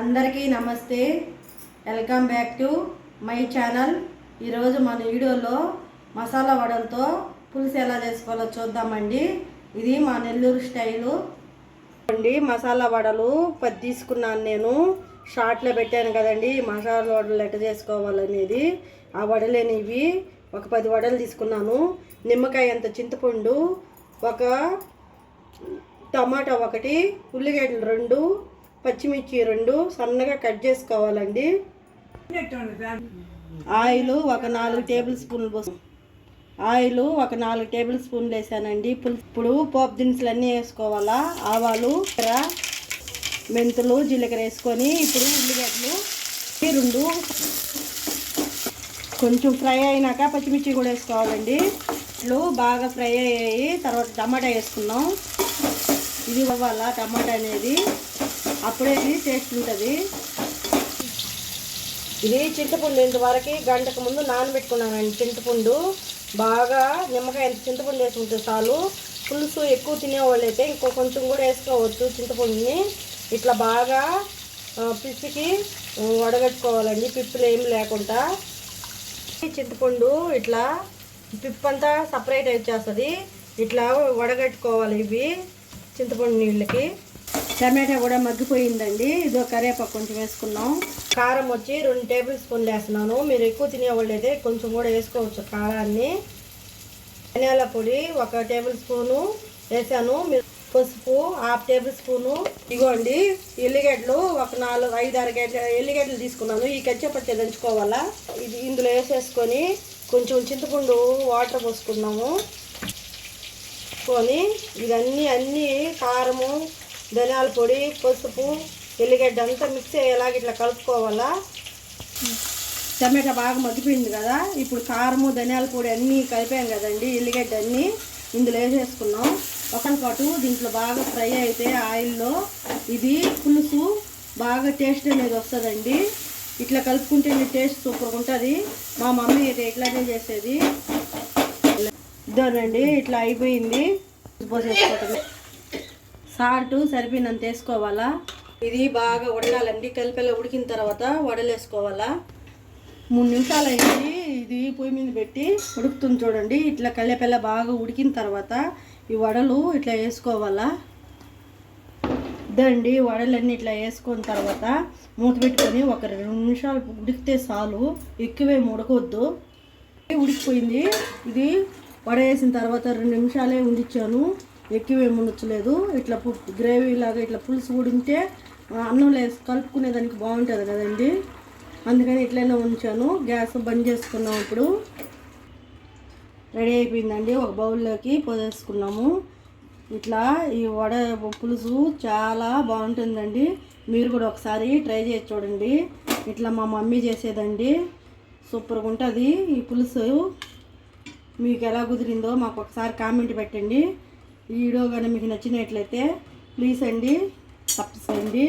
అందరికీ నమస్తే. Welcome back to my channel. ఈరోజు మన వీడియోలో మసాలా వడలతో పులుసు ఎలా చేసుకోవాలో చూద్దామండి. ఇది మా నెల్లూరు స్టైలు. అండి మసాలా వడలు పది తీసుకున్నాను నేను. షార్ట్లో పెట్టాను కదండి ఈ మసాలా వడలు ఎట్ట చేసుకోవాలనేది. ఆ వడలేనివి ఒక పది వడలు తీసుకున్నాను. నిమ్మకాయ అంత చింతపండు ఒక టమాటా ఒకటి ఉల్లిగడ్డలు రెండు పచ్చిమిర్చి రెండు సన్నగా కట్ చేసుకోవాలండి. ఆయిల్ ఒక నాలుగు టేబుల్ స్పూన్లు పోసు. ఆయిల్ ఒక నాలుగు టేబుల్ స్పూన్లు వేసానండి. ఇప్పుడు పోపు దినుసులు అన్నీ వేసుకోవాలా? ఆవాలు మెంతులు జీలకర్ర వేసుకొని ఇప్పుడు ఉల్లిగడ్డలు రెండు. కొంచెం ఫ్రై అయినాక పచ్చిమిర్చి కూడా వేసుకోవాలండి. ఇట్లు బాగా ఫ్రై అయ్యాయి. తర్వాత టమాటా వేసుకున్నాం ఇది అవ్వాలా టమాటా అనేది. అప్పుడే ఇది టేస్ట్ ఉంటుంది. ఇది చింతపండు ఇంతవరకు గంటకు ముందు నానబెట్టుకున్నానండి చింతపండు. బాగా నిమ్మకాయ ఎంత చింతపండు వేసుకుంటే చాలు. పులుసు ఎక్కువ తినేవాళ్ళు అయితే ఇంకో కొంచెం కూడా వేసుకోవచ్చు చింతపండుని. ఇట్లా బాగా పిప్పికి వడగట్టుకోవాలండి. పిప్పులు ఏమి లేకుండా. చింతపండు ఇట్లా పిప్పంతా సపరేట్ వచ్చేస్తుంది ఇట్లా వడగట్టుకోవాలి ఇవి చింతపండు నీళ్ళకి. టమాటా కూడా మగ్గిపోయిందండి. ఇదో కరివేపాకు కొంచెం వేసుకున్నాం. కారం వచ్చి రెండు టేబుల్ స్పూన్లు వేస్తున్నాను. మీరు ఎక్కువ తినేవాళ్ళు అయితే కొంచెం కూడా వేసుకోవచ్చు కారాన్ని. ధనియాల పొడి ఒక టేబుల్ స్పూను వేసాను. మీరు పసుపు హాఫ్ టేబుల్ స్పూను. ఇగోండి ఎల్లిగడ్డలు ఒక నాలుగు ఐదు ఆరు గడ్డ ఎల్లిగడ్డలు తీసుకున్నాను. ఈ కచ్చపచ్చ దంచుకోవాలా? ఇది ఇందులో వేసేసుకొని కొంచెం చింతపండు వాటర్ పోసుకున్నాము. కొని ఇవన్నీ అన్నీ కారము ధనియాల పొడి పసుపు ఎల్లిగడ్డ అంతా మిక్స్ అయ్యేలాగా ఇట్లా కలుపుకోవాలా? టమాటా బాగా మగ్గిపోయింది కదా ఇప్పుడు కారము ధనియాల పొడి అన్నీ కలిపాం కదండి ఎల్లిగడ్డ అన్నీ ఇందులో వేసేసుకున్నాం. ఒక పాటు దీంట్లో బాగా ఫ్రై అయితే ఆయిల్లో ఇది పులుసు బాగా టేస్ట్ అనేది వస్తుందండి. ఇట్లా కలుపుకుంటే మీ టేస్ట్ సూపర్గా ఉంటుంది. మా మమ్మీ అయితే ఇట్లానే చేసేది. ఇదోనండి ఇట్లా అయిపోయింది. పోసేసుకోవటమే. సాల్ట్ సరిపోయినంత వేసుకోవాలా? ఇది బాగా ఉడకాలండి కలిపెల్ల ఉడికిన తర్వాత వడలేసుకోవాలా? మూడు నిమిషాలు అయింది ఇది పొయ్యి మీద పెట్టి ఉడుకుతుంది చూడండి. ఇట్లా కళ్ళెపెల్ల బాగా ఉడికిన తర్వాత ఈ వడలు ఇట్లా వేసుకోవాలా? ఇదండి వడలన్నీ ఇట్లా వేసుకున్న తర్వాత మూత పెట్టుకొని ఒక రెండు నిమిషాలు ఉడికితే చాలు. ఎక్కువే ఉడకొద్దు. ఉడికిపోయింది. ఇది వడ వేసిన తర్వాత రెండు నిమిషాలే ఉండిచ్చాను. ఎక్కువ ఉండొచ్చలేదు. ఇట్లా పు గ్రేవీ లాగా ఇట్లా పులుసు కూడా ఉంటే అన్నం లేసి కలుపుకునేదానికి బాగుంటుంది కదండి. అందుకని ఇట్లనే ఉంచాను. గ్యాస్ బంద్ చేసుకున్నాం ఇప్పుడు. రెడీ అయిపోయిందండి. ఒక బౌల్లోకి పోసేసుకున్నాము. ఇట్లా ఈ వడ పులుసు చాలా బాగుంటుందండి. మీరు కూడా ఒకసారి ట్రై చేసి చూడండి. ఇట్లా మా మమ్మీ చేసేదండి. సూపర్గా ఉంటుంది ఈ పులుసు. మీకు ఎలా కుదిరిందో మాకు ఒకసారి కామెంట్ పెట్టండి. ఈ వీడియో కానీ మీకు నచ్చినట్లయితే ప్లీజ్ అండి చేయండి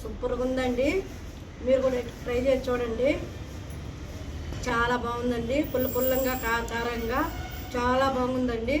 సూపర్గా ఉందండి. మీరు కూడా ట్రై చేసి చూడండి. చాలా బాగుందండి. పుల్ల పుల్లంగా కార కారంగా చాలా బాగుందండి.